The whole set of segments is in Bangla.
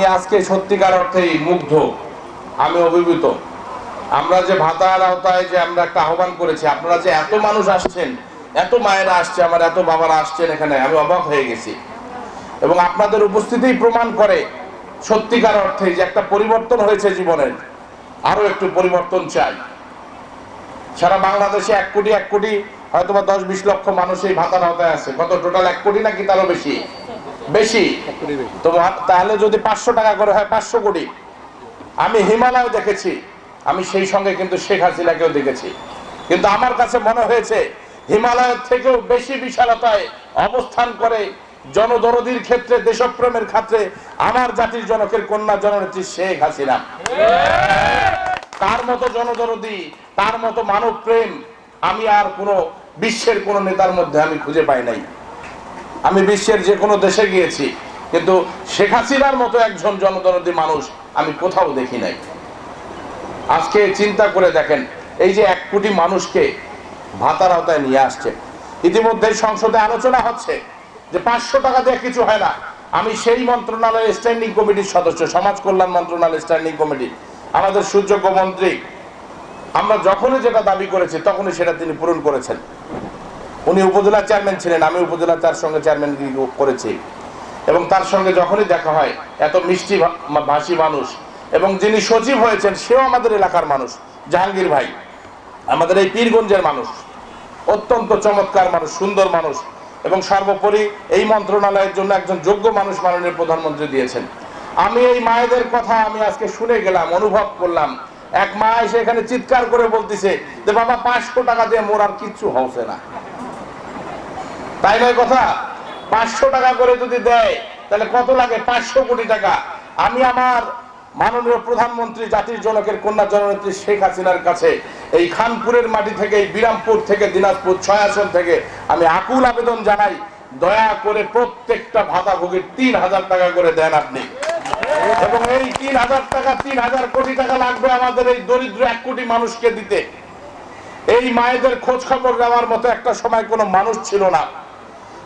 আমি আজকে সত্যিকার অর্থেই মুগ্ধ, আমি অভিভূত। আমরা যে ভাতার আওতায় যে আমরা একটা আহ্বান করেছি, আপনারা যে এত মানুষ আসছেন, এত মায়েরা আসছে, আমার এত বাবারা আসছেন এখানে, আমি অবাক হয়ে গেছি। এবং আপনাদের উপস্থিতিই প্রমাণ করে সত্যিকার অর্থে যে একটা পরিবর্তন হয়েছে জীবনের। আরও একটু পরিবর্তন চাই। সারা বাংলাদেশে এক কোটি এক কোটি হয়তো বা দশ বিশ লক্ষ মানুষ এই ভাতার আওতায় আছে। কত টোটাল এক কোটি নাকি তারও বেশি। বেশি? তো তাহলে যদি পাঁচশো টাকা করে হয় পাঁচশো কোটি। আমি হিমালয় দেখেছি। আমি সেই সঙ্গে কিন্তু শেখ হাসিনাকেও দেখেছি। কিন্তু আমার কাছে মনে হয়েছে হিমালয়ের থেকেও বেশি বিশালতায় অবস্থান করে জনদরদির ক্ষেত্রে দেশপ্রেমের ক্ষেত্রে আমার জাতির জনকের কন্যা জননেত্রী শেখ হাসিনা। তার মতো জনদরদি তার মতো মানব প্রেম আমি আর কোনো বিশ্বের কোনো নেতার মধ্যে আমি খুঁজে পাই নাই। আমি বিশ্বের যে কোনো দেশে গিয়েছি, কিন্তু শেখ হাসিনার মতো একজন জনদরদি মানুষ আমি কোথাও দেখি নাই। আজকে চিন্তা করে দেখেন, এই যে এক কোটি মানুষকে ভাতার আওতায় নিয়ে আসছে। ইতিমধ্যে সংসদে আলোচনা হচ্ছে যে পাঁচশো টাকা দিয়ে কিছু হয় না। আমি সেই মন্ত্রণালয়ের স্ট্যান্ডিং কমিটির সদস্য, সমাজ কল্যাণ মন্ত্রণালয়ের স্ট্যান্ডিং কমিটি আমাদের সুযোগ্য মন্ত্রী আমরা যখনই যেটা দাবি করেছি, তখনই সেটা তিনি পূরণ করেছেন। উনি উপজেলা চেয়ারম্যান ছিলেন, আমি উপজেলা তার সঙ্গে চেয়ারম্যান করেছি। এবং তার সঙ্গে যখনই দেখা হয়, এত মিষ্টি ভাষী মানুষ, এবং যিনি সচিব হয়েছেন, সেও আমাদের এলাকার মানুষ, জাহাঙ্গীর ভাই। আমাদের এই পীরগঞ্জের মানুষ, অত্যন্ত চমৎকার মানুষ, সুন্দর মানুষ, এবং সর্বোপরি এই মন্ত্রণালয়ের জন্য একজন যোগ্য মানুষ মাননীয় প্রধানমন্ত্রী দিয়েছেন। আমি এই মায়েদের কথা আমি আজকে শুনে গেলাম, অনুভব করলাম। এক মা এসে এখানে চিৎকার করে বলতেছে যে, বাবা, পাঁচশো টাকা দিয়ে মোর আর কিচ্ছু হচ্ছে না। তাই নয় কথা? পাঁচশো টাকা করে যদি দেয়, তাহলে কত লাগে? পাঁচশো কোটি টাকা। আমি আমার মাননীয় প্রধানমন্ত্রী, জাতির জনকের কন্যা জননেত্রী শেখ হাসিনার কাছে এই খানপুরের মাটি থেকে এই বিরামপুর থেকে, দিনাজপুর ছয় আসন থেকে আমি আকুল আবেদন জানাই। দয়া করে প্রত্যেকটা ভাতাভোগীর তিন হাজার টাকা করে দেন আপনি। এবং এই তিন হাজার টাকা, তিন হাজার কোটি টাকা লাগবে আমাদের এই দরিদ্র এক কোটি মানুষকে দিতে। এই মায়েদের খোঁজ খবর নেওয়ার মতো একটা সময় কোনো মানুষ ছিল না।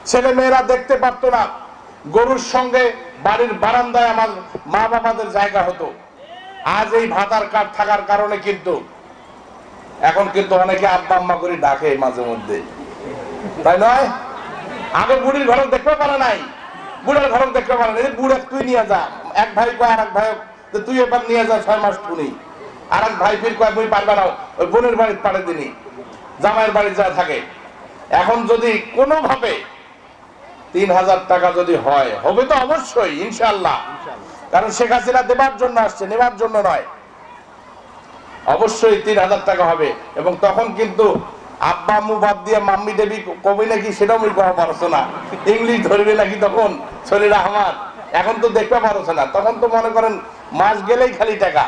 ছেলে মেয়েরা দেখতে পারতো না। গরুর সঙ্গে বাড়ির বারান্দায় আমার মা বাবাদের জায়গা হতো। আজ এই ভাতার কার্ড থাকার কারণে কিন্তু এখন কিন্তু অনেকে আব্বা আম্মা করে ডাকে মাঝে মধ্যে। তাই নয়? আগে বুড়ির ঘর দেখতে পারে নাই। বুড়ার ঘর দেখতে পারে নাই। বুড়ে তুই নিয়ে যা। এক ভাই কয় আর এক ভাই তুই এবার নিয়ে যা ছয় মাস টুনি আর এক ভাই ফির কয় বই পারবে না। ওই বোনের বাড়ির পারে দিনি। জামাইয়ের বাড়িতে যা থাকে। এখন যদি কোনোভাবে তিন হাজার টাকা যদি হয় হবে তো অবশ্যই ইনশাল্লাহ কারণ শেখ হাসিনা দেবার জন্য আসছে নেবার জন্য নয়। অবশ্যই তিন হাজার টাকা হবে। এবং তখন কিন্তু আব্বা আম্মু বাদ দিয়ে মাম্মি দেবী কবি নাকি সেটাও আমি করা পারছ না। ইংলিশ ধরবে নাকি তখন শরীর আমার এখন তো দেখতে পারছ না। তখন তো মনে করেন মাস গেলেই খালি টাকা।